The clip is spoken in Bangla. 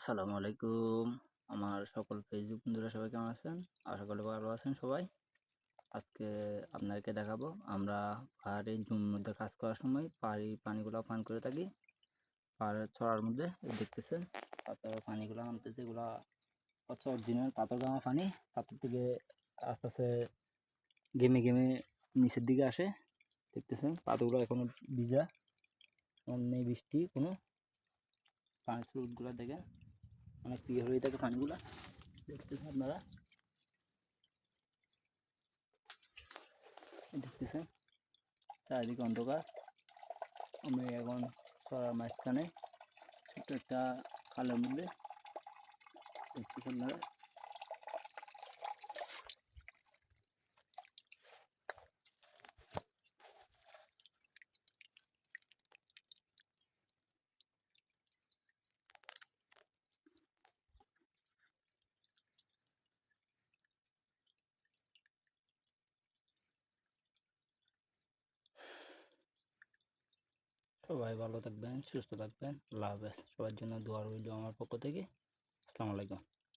আসসালামু আলাইকুম। আমার সকল ফেসবুক বন্ধুরা সবাই কেমন আছেন? আশা করি ভালো আছেন সবাই। আজকে আপনাদেরকে দেখাবো, আমরা পাহাড়ে জমির মধ্যে কাজ করার সময় পাহাড়ি পানিগুলো পান করে থাকি। পাহাড়ের ছড়ার মধ্যে দেখতেছেন? পাথর পানিগুলো নামতেছে এগুলো হচ্ছে অরিজিনাল পাথর গামা পানি। পাথর থেকে আস্তে আস্তে গেমে গেমে নিচের দিকে আসে। দেখতেছেন? পাথরগুলো এখনও ভিজা। অন্য বৃষ্টি, কোনো। পানির স্রোতগুলো দেখেন। অনেক প্রিয় হয়ে থাকে পানিগুলো দেখতেছেন আপনারা? দেখতেছেন? চারিদিকে অন্ধকার। আমি এখন সরার মাঝখানে ছোট্ট একটা খালের মধ্যে দেখতেছেন আপনারা। সবাই ভালো থাকবেন, সুস্থ থাকবেন, আল্লাহ হাফেজ। সবার জন্য দোয়া রইল আমার পক্ষ থেকে। আসসালামু আলাইকুম।